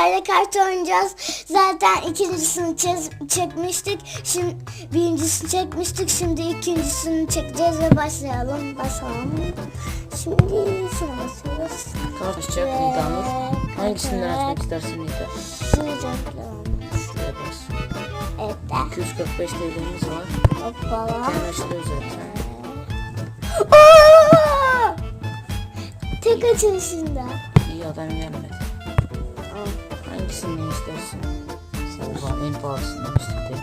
Böyle kart oynayacağız. Zaten ikincisini çekmiştik. Şimdi birincisini çekmiştik. Şimdi ikincisini çekeceğiz ve başlayalım. Basalım. Şimdi şuna basıyoruz. Kart açacak Nida Nur. Hangisinden açmak istersin Nida? Şu renkli olmuş. Şuraya bas. Evet de. 245 TL'miz var. Hoppala. Hemen açılıyor zaten. Tek açılışında. İyi adam gelmedi. Hangisinden istersin? Oha en pahalısından istedi.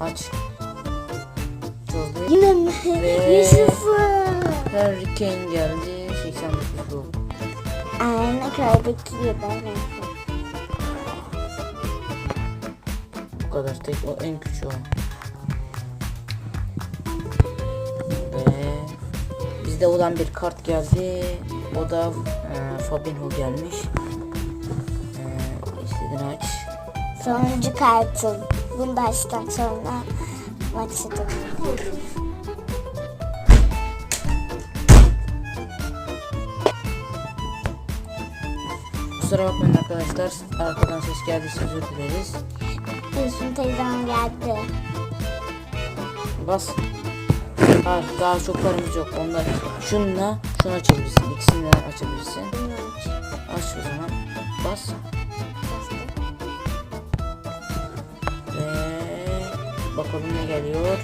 Aç. Çaldı. Yine mi? Yaşasın. Harry Kane geldi. 89 bu. Aynen kaybediyor ben. Bu kadar tek o en küçüğü o. Ve bizde olan bir kart geldi. O da e, Fabinho gelmiş. Sonuncu kartım. Bunu da açtıktan sonra da. Kusura bakmayın arkadaşlar. Arkadan ses geldiyse özür dileriz. Gülsüm teyzem geldi. Bas. Hayır daha çok paramız yok. Onlar şununla şunu açabilirsin. İkisinden açabilirsin. Aç o zaman. Bas. Bakalım ne geliyor.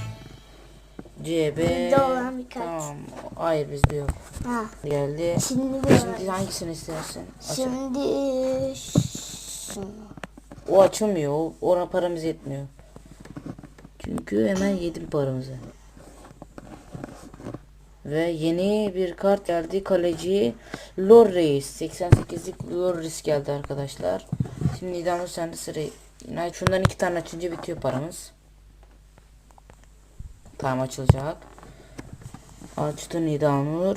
CB. Bizde olan. Tamam. Hayır bizde yok. Ha. Geldi. Şimdi bu. Şimdi hangisini istersin? Şimdi şunu. O açılmıyor. Ona paramız yetmiyor. Çünkü hemen yedim paramızı. Ve yeni bir kart geldi. Kaleci Loris. 88'lik Loris geldi arkadaşlar. Şimdi Nidamur sende sıra. Yine şundan iki tane açınca bitiyor paramız. Tamam açılacak. Açtı Nidamur.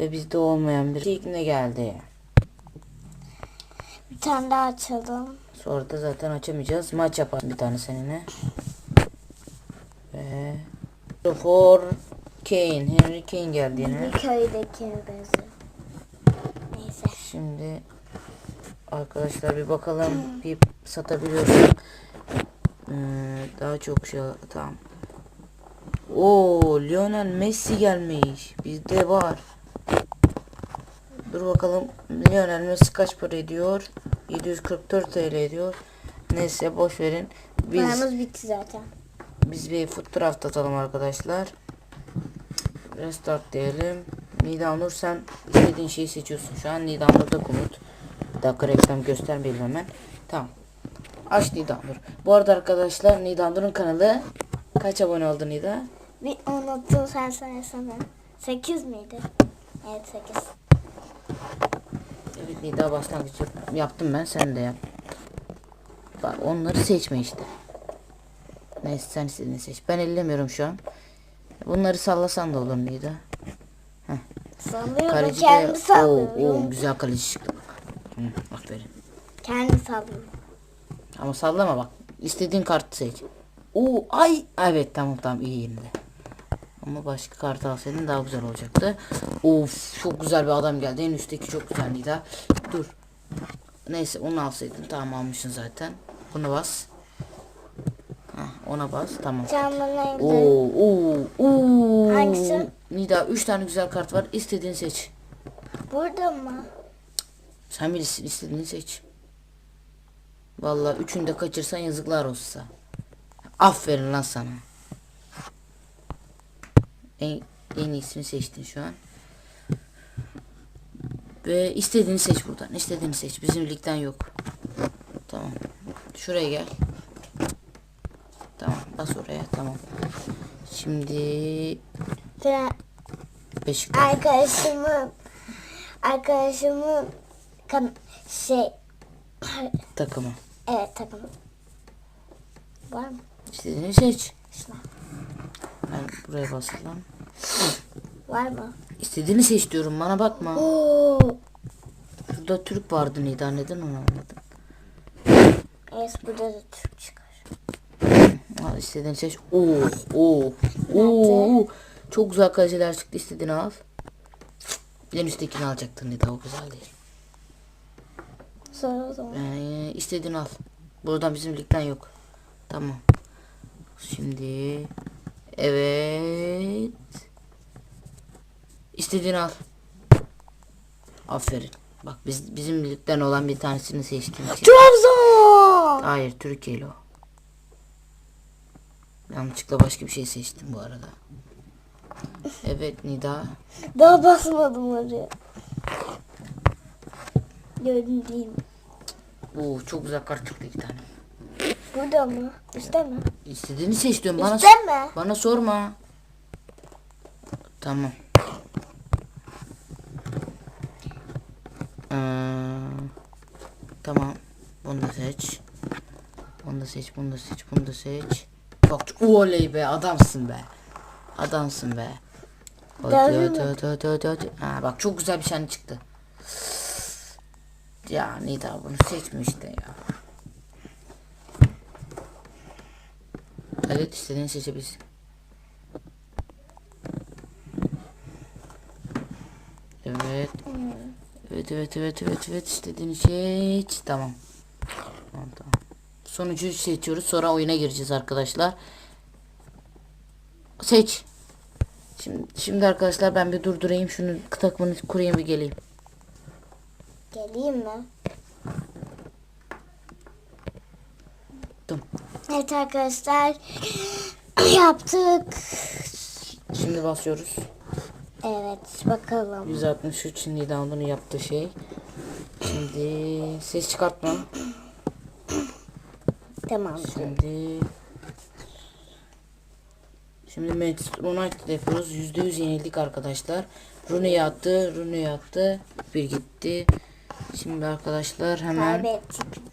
Ve bizde olmayan bir ilk ne geldi? Bir tane daha açalım. Sonra da zaten açamayacağız. Maç yapar bir tane seninle. Ve for Kane, Henry Kane geldi yine. Köydeki benziyor. Neyse. Şimdi arkadaşlar bir bakalım bir satabiliyoruz. Ee, daha çok şey tamam. Oo Lionel Messi gelmiş. Bizde var. Dur bakalım Lionel Messi kaç para ediyor? 744 TL ediyor. Neyse boş verin. Biz Paramız bitti zaten. biz bir foot draft atalım arkadaşlar. Restart diyelim. Nida Nur sen istediğin şeyi seçiyorsun şu an. Nida Nur'da komut. Bir dakika reklam göstermeyelim hemen. Tamam. Aç Nida Nur. Bu arada arkadaşlar Nida Nur'un kanalı kaç abone oldu Nida? Bir unuttum sen söylesene. 8 miydi? Evet 8. Evet Nida başlangıç yap- yaptım ben sen de yap. Bak onları seçme işte. Neyse sen istediğini seç. Ben ellemiyorum şu an. Bunları sallasan da olur Nida. Sanıyorum Kaleci kendi de sallıyorum. o güzel kaleci çıktı bak. Hı, aferin. Kendi sallıyorum. Ama sallama bak. İstediğin kartı seç. Oo ay evet tamam tamam iyi yerinde. Ama başka kart alsaydın daha güzel olacaktı. Of çok güzel bir adam geldi. En üstteki çok güzel Nida. Dur. Neyse onu alsaydın tamam almışsın zaten. Bunu bas. Heh, ona bas tamam. Oo oo oo. Hangisi? Nida 3 tane güzel kart var. İstediğini seç. Burada mı? Sen bilirsin istediğini seç. Vallahi üçünü de kaçırsan yazıklar sana. Aferin lan sana. En, en iyisini seçtin şu an. Ve istediğini seç buradan. İstediğini seç. Bizim ligden yok. Tamam. Şuraya gel. Tamam. Bas oraya. Tamam. Şimdi Beşiktaş. Arkadaşımın arkadaşımın kan şey takımı. evet takım var mı? İstediğini seç. Şuna. Ben buraya basacağım. Var mı? İstediğini seç diyorum bana bakma. Oo. Burada Türk vardı Nida neden onu anladın? Evet burada da Türk çıkar. Al istediğini seç. Oo, oo, oo. Çok güzel kaleciler çıktı istediğini al. En üsttekini alacaktın Nida o güzel değil. Sonra o zaman. Ee, istediğini al. Buradan bizim ligden yok. Tamam. Şimdi evet. İstediğini al. Aferin. Bak biz bizim ligden olan bir tanesini seçtim. Trabzon! Hayır Türkiye'li o. Yanlışlıkla başka bir şey seçtim bu arada. Evet Nida. Daha basmadım oraya. Mi? Oo çok güzel kart çıktı iki tane. Burada mı? Üstte mi? İstediğini seç diyorum bana. Üstte mi? Bana sorma. Tamam. Ee, tamam. Bunu da seç. Bunu da seç, bunu da seç, bunu da seç. Bak oley be adamsın be. Adamsın be. Hadi hadi hadi hadi hadi hadi. Ha, bak çok güzel bir şey çıktı. Ya Nida bunu seçme işte ya. Evet istediğini seçebilirsin. Evet. Evet evet evet evet evet istediğini seç. Tamam. Tamam tamam. Sonucu seçiyoruz. Sonra oyuna gireceğiz arkadaşlar. Seç. Şimdi, şimdi arkadaşlar ben bir durdurayım. Şunu takımını kurayım bir geleyim. Geleyim mi? Tamam. Evet arkadaşlar. Yaptık. Şimdi basıyoruz. Evet bakalım. 163 Nida'nın yaptığı şey. Şimdi ses çıkartma. Tamam. Şimdi Şimdi Manchester United yapıyoruz. %100 yenildik arkadaşlar. Rooney attı, Rooney attı. Bir gitti. Şimdi arkadaşlar hemen Kaybettik.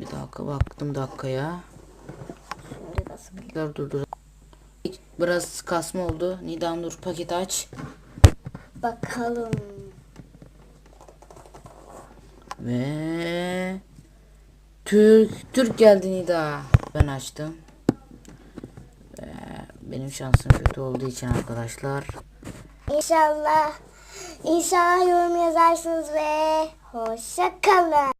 bir dakika baktım dakikaya. Şimdi nasıl? Tekrar durdur. Biraz kasma oldu. Nida Nur paketi aç. Bakalım. Ve Türk Türk geldi Nida. Ben açtım. Ve benim şansım kötü olduğu için arkadaşlar. İnşallah. İnşallah yorum yazarsınız ve hoşça kalın.